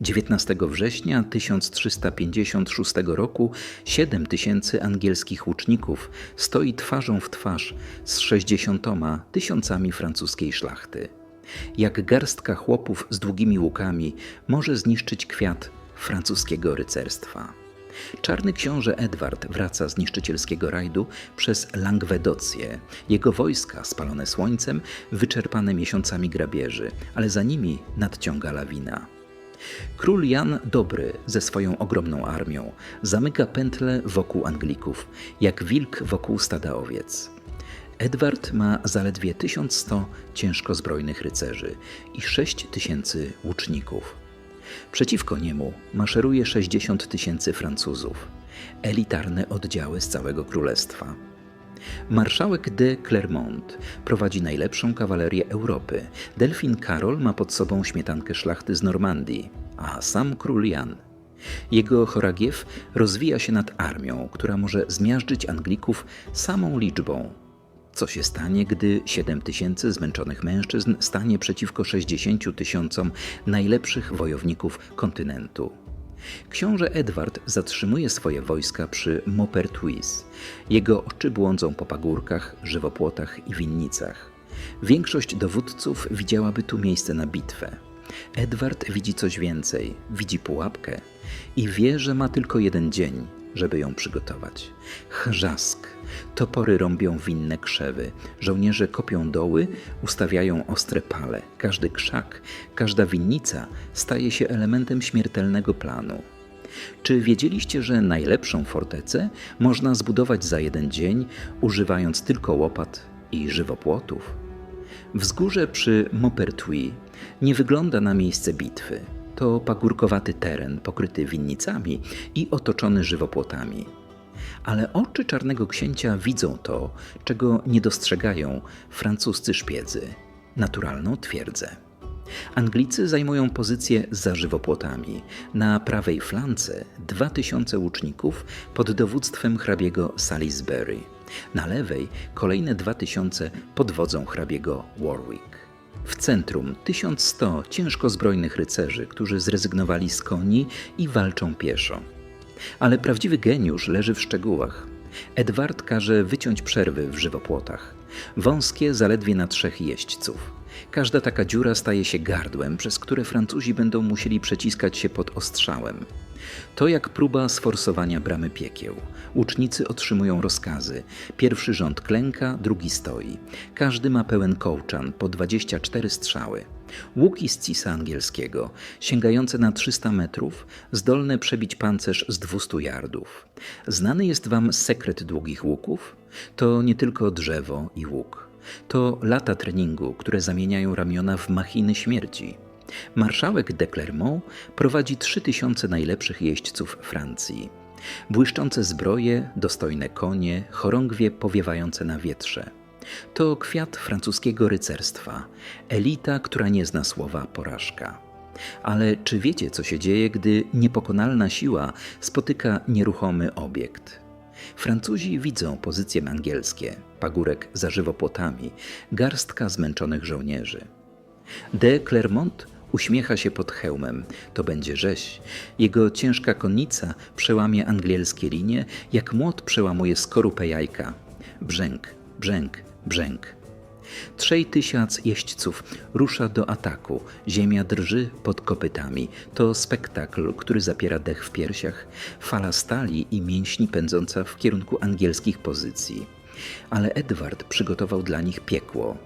19 września 1356 roku 7 tysięcy angielskich łuczników stoi twarzą w twarz z 60 tysiącami francuskiej szlachty. Jak garstka chłopów z długimi łukami może zniszczyć kwiat francuskiego rycerstwa. Czarny książę Edward wraca z niszczycielskiego rajdu przez Langwedocję. Jego wojska, spalone słońcem, wyczerpane miesiącami grabieży, ale za nimi nadciąga lawina. Król Jan Dobry ze swoją ogromną armią zamyka pętle wokół Anglików, jak wilk wokół stada owiec. Edward ma zaledwie 1100 ciężko zbrojnych rycerzy i 6000 łuczników. Przeciwko niemu maszeruje 60 tysięcy Francuzów, elitarne oddziały z całego królestwa. Marszałek de Clermont prowadzi najlepszą kawalerię Europy. Delfin Karol ma pod sobą śmietankę szlachty z Normandii, a sam król Jan. Jego choragiew rozwija się nad armią, która może zmiażdżyć Anglików samą liczbą. Co się stanie, gdy 7 tysięcy zmęczonych mężczyzn stanie przeciwko 60 tysiącom najlepszych wojowników kontynentu? Książę Edward zatrzymuje swoje wojska przy Maupertuis. Jego oczy błądzą po pagórkach, żywopłotach i winnicach. Większość dowódców widziałaby tu miejsce na bitwę. Edward widzi coś więcej, widzi pułapkę i wie, że ma tylko jeden dzień, żeby ją przygotować. Chrzask. Topory rąbią winne krzewy, żołnierze kopią doły, ustawiają ostre pale. Każdy krzak, każda winnica staje się elementem śmiertelnego planu. Czy wiedzieliście, że najlepszą fortecę można zbudować za jeden dzień, używając tylko łopat i żywopłotów? Wzgórze przy Maupertuis nie wygląda na miejsce bitwy. To pagórkowaty teren pokryty winnicami i otoczony żywopłotami. Ale oczy czarnego księcia widzą to, czego nie dostrzegają francuscy szpiedzy naturalną twierdzę. Anglicy zajmują pozycję za żywopłotami. Na prawej flance 2000 łuczników pod dowództwem hrabiego Salisbury. Na lewej kolejne 2000 pod wodzą hrabiego Warwick. W centrum 1100 ciężko zbrojnych rycerzy, którzy zrezygnowali z koni i walczą pieszo. Ale prawdziwy geniusz leży w szczegółach. Edward każe wyciąć przerwy w żywopłotach. Wąskie zaledwie na trzech jeźdźców. Każda taka dziura staje się gardłem, przez które Francuzi będą musieli przeciskać się pod ostrzałem. To jak próba sforsowania bramy piekieł. Łucznicy otrzymują rozkazy. Pierwszy rząd klęka, drugi stoi. Każdy ma pełen kołczan, po 24 strzały. Łuki z cisa angielskiego, sięgające na 300 metrów, zdolne przebić pancerz z 200 yardów. Znany jest wam sekret długich łuków? To nie tylko drzewo i łuk. To lata treningu, które zamieniają ramiona w machiny śmierci. Marszałek de Clermont prowadzi 3000 najlepszych jeźdźców Francji. Błyszczące zbroje, dostojne konie, chorągwie powiewające na wietrze. To kwiat francuskiego rycerstwa, elita, która nie zna słowa porażka. Ale czy wiecie, co się dzieje, gdy niepokonalna siła spotyka nieruchomy obiekt? Francuzi widzą pozycje angielskie, pagórek za żywopłotami, garstka zmęczonych żołnierzy. De Clermont uśmiecha się pod hełmem. To będzie rzeź. Jego ciężka konnica przełamie angielskie linie, jak młot przełamuje skorupę jajka. Brzęk, brzęk, brzęk. Trzej tysiąc jeźdźców rusza do ataku. Ziemia drży pod kopytami. To spektakl, który zapiera dech w piersiach, fala stali i mięśni pędząca w kierunku angielskich pozycji. Ale Edward przygotował dla nich piekło.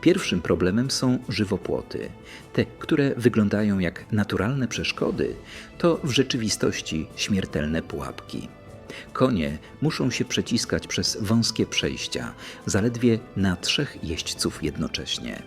Pierwszym problemem są żywopłoty. Te, które wyglądają jak naturalne przeszkody, to w rzeczywistości śmiertelne pułapki. Konie muszą się przeciskać przez wąskie przejścia, zaledwie na trzech jeźdźców jednocześnie.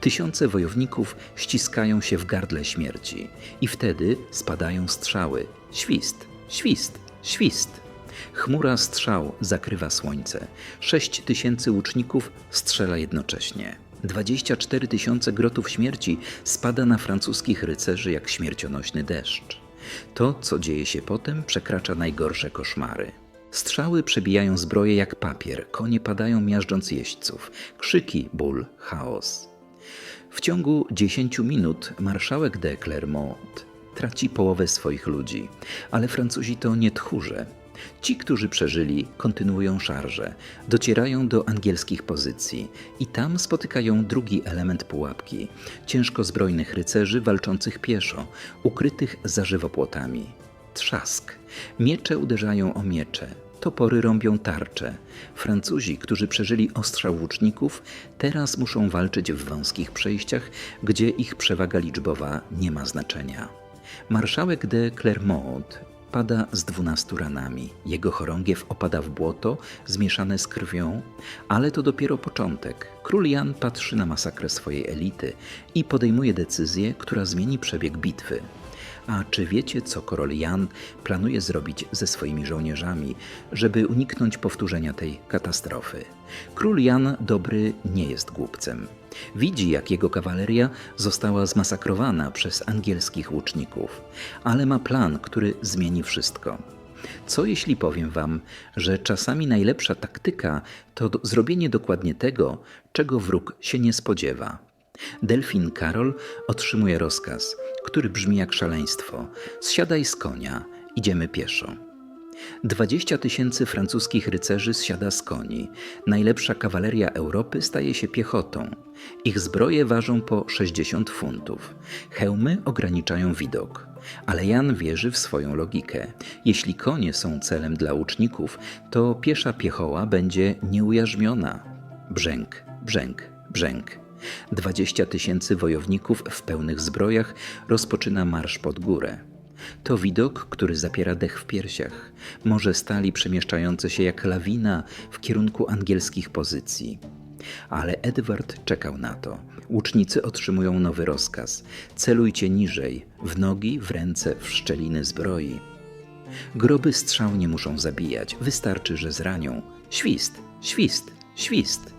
Tysiące wojowników ściskają się w gardle śmierci i wtedy spadają strzały. Świst, świst, świst. Chmura strzał zakrywa słońce. Sześć tysięcy łuczników strzela jednocześnie. 24 tysiące grotów śmierci spada na francuskich rycerzy jak śmiercionośny deszcz. To, co dzieje się potem, przekracza najgorsze koszmary. Strzały przebijają zbroje jak papier, konie padają miażdżąc jeźdźców, krzyki, ból, chaos. W ciągu 10 minut marszałek de Clermont traci połowę swoich ludzi. Ale Francuzi to nie tchórze. Ci, którzy przeżyli, kontynuują szarże, docierają do angielskich pozycji i tam spotykają drugi element pułapki ciężko zbrojnych rycerzy walczących pieszo, ukrytych za żywopłotami. Trzask. Miecze uderzają o miecze, topory rąbią tarcze. Francuzi, którzy przeżyli ostrzał łuczników, teraz muszą walczyć w wąskich przejściach, gdzie ich przewaga liczbowa nie ma znaczenia. Marszałek de Clermont pada z dwunastu ranami. Jego chorągiew opada w błoto, zmieszane z krwią, ale to dopiero początek. Król Jan patrzy na masakrę swojej elity i podejmuje decyzję, która zmieni przebieg bitwy. A czy wiecie, co król Jan planuje zrobić ze swoimi żołnierzami, żeby uniknąć powtórzenia tej katastrofy? Król Jan Dobry nie jest głupcem. Widzi, jak jego kawaleria została zmasakrowana przez angielskich łuczników, ale ma plan, który zmieni wszystko. Co jeśli powiem Wam, że czasami najlepsza taktyka to zrobienie dokładnie tego, czego wróg się nie spodziewa? Delfin Karol otrzymuje rozkaz, który brzmi jak szaleństwo: Zsiadaj z konia, idziemy pieszo. Dwadzieścia tysięcy francuskich rycerzy zsiada z koni. Najlepsza kawaleria Europy staje się piechotą. Ich zbroje ważą po 60 funtów. Hełmy ograniczają widok. Ale Jan wierzy w swoją logikę. Jeśli konie są celem dla łuczników, to piesza piechoła będzie nieujarzmiona. Brzęk, brzęk, brzęk. Dwadzieścia tysięcy wojowników w pełnych zbrojach rozpoczyna marsz pod górę. To widok, który zapiera dech w piersiach. Morze stali przemieszczające się jak lawina w kierunku angielskich pozycji. Ale Edward czekał na to. Łucznicy otrzymują nowy rozkaz: celujcie niżej, w nogi, w ręce, w szczeliny zbroi. Groby strzał nie muszą zabijać, wystarczy, że zranią. Świst, świst, świst.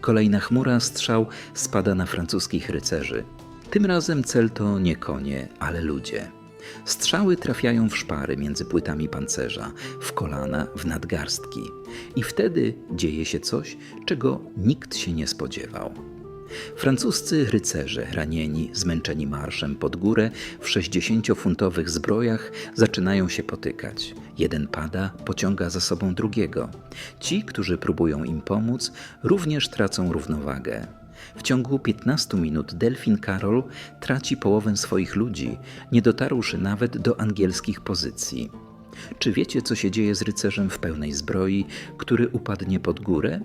Kolejna chmura strzał spada na francuskich rycerzy. Tym razem cel to nie konie, ale ludzie. Strzały trafiają w szpary między płytami pancerza, w kolana, w nadgarstki. I wtedy dzieje się coś, czego nikt się nie spodziewał. Francuscy rycerze, ranieni, zmęczeni marszem pod górę, w 60-funtowych zbrojach zaczynają się potykać. Jeden pada, pociąga za sobą drugiego. Ci, którzy próbują im pomóc, również tracą równowagę. W ciągu 15 minut Delfin Karol traci połowę swoich ludzi, nie dotarłszy nawet do angielskich pozycji. Czy wiecie, co się dzieje z rycerzem w pełnej zbroi, który upadnie pod górę?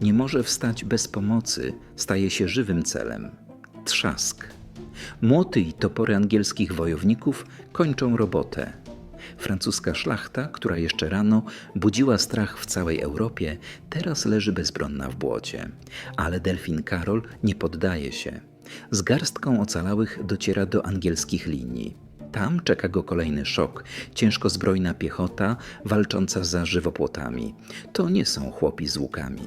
Nie może wstać bez pomocy, staje się żywym celem. Trzask. Młoty i topory angielskich wojowników kończą robotę. Francuska szlachta, która jeszcze rano budziła strach w całej Europie, teraz leży bezbronna w błocie. Ale Delfin Karol nie poddaje się. Z garstką ocalałych dociera do angielskich linii. Tam czeka go kolejny szok. Ciężko zbrojna piechota walcząca za żywopłotami. To nie są chłopi z łukami.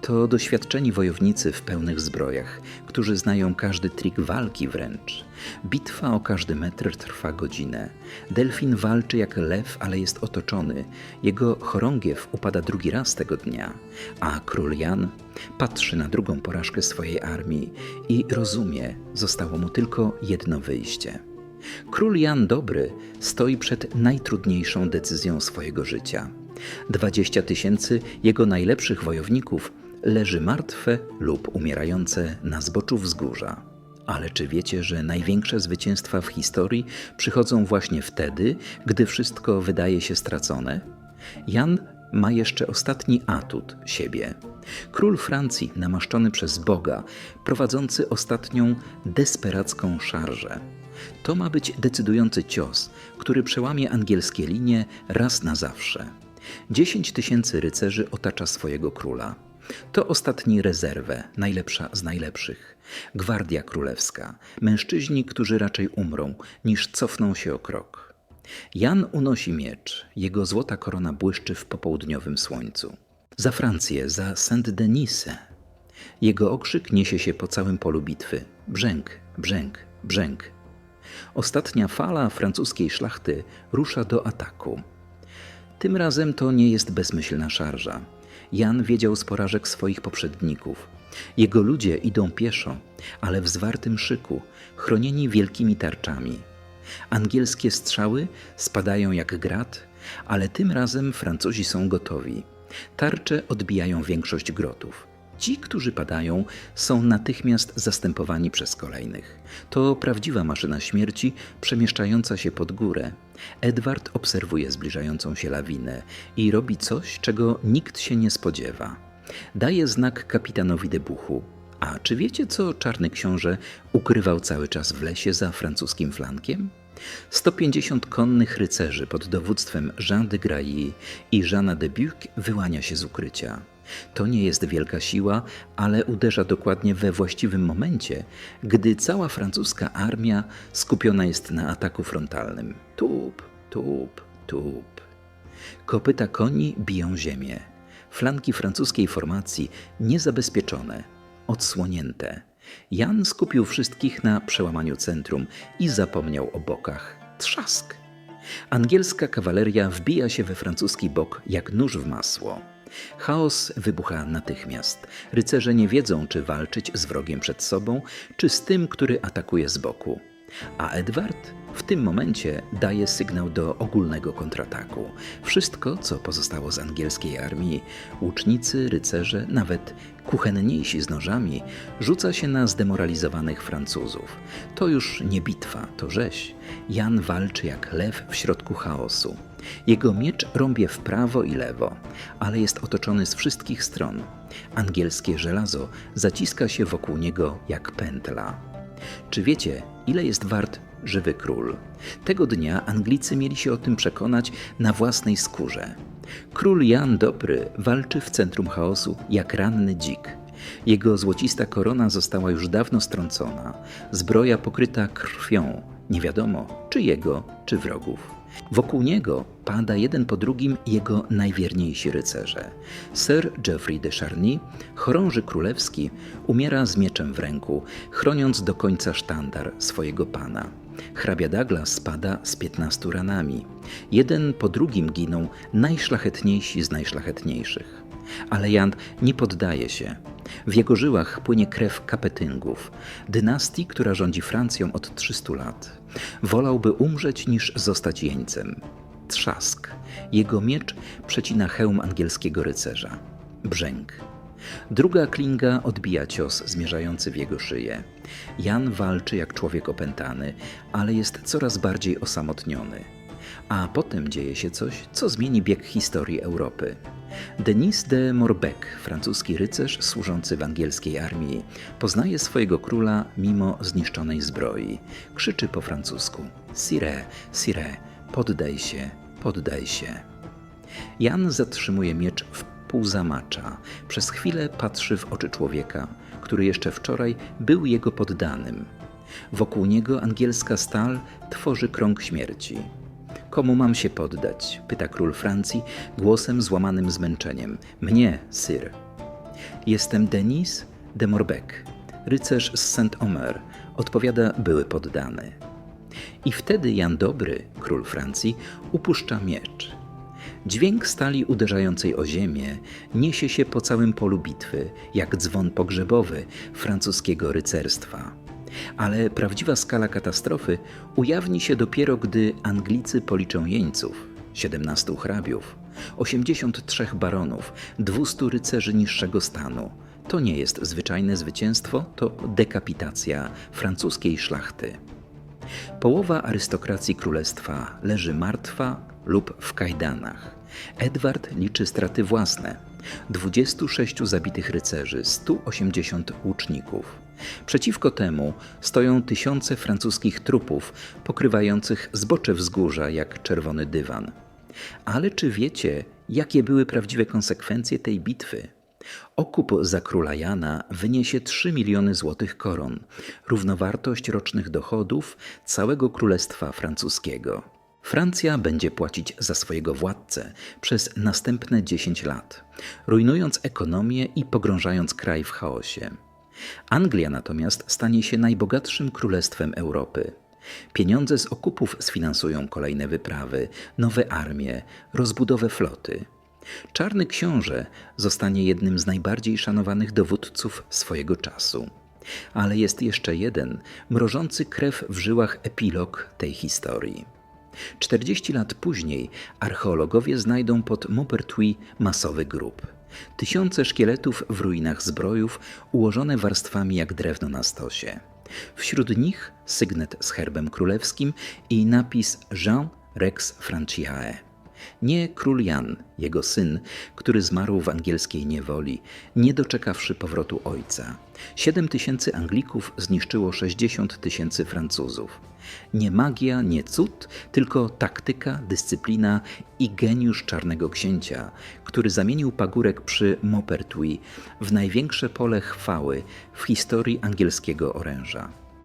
To doświadczeni wojownicy w pełnych zbrojach, którzy znają każdy trik walki wręcz. Bitwa o każdy metr trwa godzinę. Delfin walczy jak lew, ale jest otoczony. Jego chorągiew upada drugi raz tego dnia, a król Jan patrzy na drugą porażkę swojej armii i rozumie, zostało mu tylko jedno wyjście. Król Jan Dobry stoi przed najtrudniejszą decyzją swojego życia. Dwadzieścia tysięcy jego najlepszych wojowników leży martwe lub umierające na zboczu wzgórza. Ale czy wiecie, że największe zwycięstwa w historii przychodzą właśnie wtedy, gdy wszystko wydaje się stracone? Jan ma jeszcze ostatni atut siebie. Król Francji, namaszczony przez Boga, prowadzący ostatnią desperacką szarżę. To ma być decydujący cios, który przełamie angielskie linie raz na zawsze. Dziesięć tysięcy rycerzy otacza swojego króla. To ostatni rezerwę, najlepsza z najlepszych. Gwardia królewska, mężczyźni, którzy raczej umrą, niż cofną się o krok. Jan unosi miecz, jego złota korona błyszczy w popołudniowym słońcu. Za Francję, za Saint-Denis. Jego okrzyk niesie się po całym polu bitwy. Brzęk, brzęk, brzęk. Ostatnia fala francuskiej szlachty rusza do ataku. Tym razem to nie jest bezmyślna szarża. Jan wiedział z porażek swoich poprzedników. Jego ludzie idą pieszo, ale w zwartym szyku, chronieni wielkimi tarczami. Angielskie strzały spadają jak grat, ale tym razem Francuzi są gotowi. Tarcze odbijają większość grotów. Ci, którzy padają, są natychmiast zastępowani przez kolejnych. To prawdziwa maszyna śmierci przemieszczająca się pod górę. Edward obserwuje zbliżającą się lawinę i robi coś, czego nikt się nie spodziewa. Daje znak kapitanowi Debuchu. A czy wiecie, co czarny książę ukrywał cały czas w lesie za francuskim flankiem? 150 konnych rycerzy pod dowództwem Jean de Grailly i Jeana de Buc wyłania się z ukrycia. To nie jest wielka siła, ale uderza dokładnie we właściwym momencie, gdy cała francuska armia skupiona jest na ataku frontalnym. Tup, tup, tup. Kopyta koni biją ziemię. Flanki francuskiej formacji niezabezpieczone, odsłonięte. Jan skupił wszystkich na przełamaniu centrum i zapomniał o bokach. Trzask! Angielska kawaleria wbija się we francuski bok jak nóż w masło. Chaos wybucha natychmiast. Rycerze nie wiedzą, czy walczyć z wrogiem przed sobą, czy z tym, który atakuje z boku. A Edward w tym momencie daje sygnał do ogólnego kontrataku. Wszystko, co pozostało z angielskiej armii, łucznicy, rycerze, nawet kuchenniejsi z nożami, rzuca się na zdemoralizowanych Francuzów. To już nie bitwa, to rzeź. Jan walczy jak lew w środku chaosu. Jego miecz rąbie w prawo i lewo, ale jest otoczony z wszystkich stron. Angielskie żelazo zaciska się wokół niego jak pętla. Czy wiecie, ile jest wart żywy król? Tego dnia Anglicy mieli się o tym przekonać na własnej skórze. Król Jan Dobry walczy w centrum chaosu jak ranny dzik. Jego złocista korona została już dawno strącona, zbroja pokryta krwią, nie wiadomo czy jego, czy wrogów. Wokół niego pada jeden po drugim jego najwierniejsi rycerze. Sir Geoffrey de Charny, chorąży królewski, umiera z mieczem w ręku, chroniąc do końca sztandar swojego pana. Hrabia Douglas spada z piętnastu ranami. Jeden po drugim giną najszlachetniejsi z najszlachetniejszych. Ale Jan nie poddaje się. W jego żyłach płynie krew kapetyngów, dynastii, która rządzi Francją od 300 lat. Wolałby umrzeć niż zostać jeńcem. Trzask. Jego miecz przecina hełm angielskiego rycerza. Brzęk. Druga klinga odbija cios zmierzający w jego szyję. Jan walczy jak człowiek opętany, ale jest coraz bardziej osamotniony. A potem dzieje się coś, co zmieni bieg historii Europy. Denis de Morbec, francuski rycerz służący w angielskiej armii, poznaje swojego króla mimo zniszczonej zbroi. Krzyczy po francusku: Sire, sire, poddaj się, poddaj się. Jan zatrzymuje miecz w pół zamacza. Przez chwilę patrzy w oczy człowieka, który jeszcze wczoraj był jego poddanym. Wokół niego angielska stal tworzy krąg śmierci. Komu mam się poddać? pyta król Francji głosem złamanym zmęczeniem. Mnie, sir. Jestem Denis de Morbec, rycerz z Saint-Omer, odpowiada były poddany. I wtedy Jan Dobry, król Francji, upuszcza miecz. Dźwięk stali uderzającej o ziemię niesie się po całym polu bitwy, jak dzwon pogrzebowy francuskiego rycerstwa. Ale prawdziwa skala katastrofy ujawni się dopiero, gdy Anglicy policzą jeńców, 17 hrabiów, 83 baronów, 200 rycerzy niższego stanu. To nie jest zwyczajne zwycięstwo, to dekapitacja francuskiej szlachty. Połowa arystokracji królestwa leży martwa lub w kajdanach. Edward liczy straty własne. 26 zabitych rycerzy, 180 łuczników. Przeciwko temu stoją tysiące francuskich trupów pokrywających zbocze wzgórza jak czerwony dywan. Ale czy wiecie, jakie były prawdziwe konsekwencje tej bitwy? Okup za króla Jana wyniesie 3 miliony złotych koron, równowartość rocznych dochodów całego królestwa francuskiego. Francja będzie płacić za swojego władcę przez następne 10 lat, rujnując ekonomię i pogrążając kraj w chaosie. Anglia natomiast stanie się najbogatszym królestwem Europy. Pieniądze z okupów sfinansują kolejne wyprawy, nowe armie, rozbudowę floty. Czarny książę zostanie jednym z najbardziej szanowanych dowódców swojego czasu. Ale jest jeszcze jeden, mrożący krew w żyłach epilog tej historii. 40 lat później archeologowie znajdą pod Maupertuis masowy grób. Tysiące szkieletów w ruinach zbrojów, ułożone warstwami jak drewno na stosie. Wśród nich sygnet z herbem królewskim i napis Jean Rex Franciae. Nie król Jan, jego syn, który zmarł w angielskiej niewoli, nie doczekawszy powrotu ojca. Siedem tysięcy Anglików zniszczyło 60 tysięcy Francuzów. Nie magia, nie cud, tylko taktyka, dyscyplina i geniusz czarnego księcia, który zamienił pagórek przy Maupertuis w największe pole chwały w historii angielskiego oręża.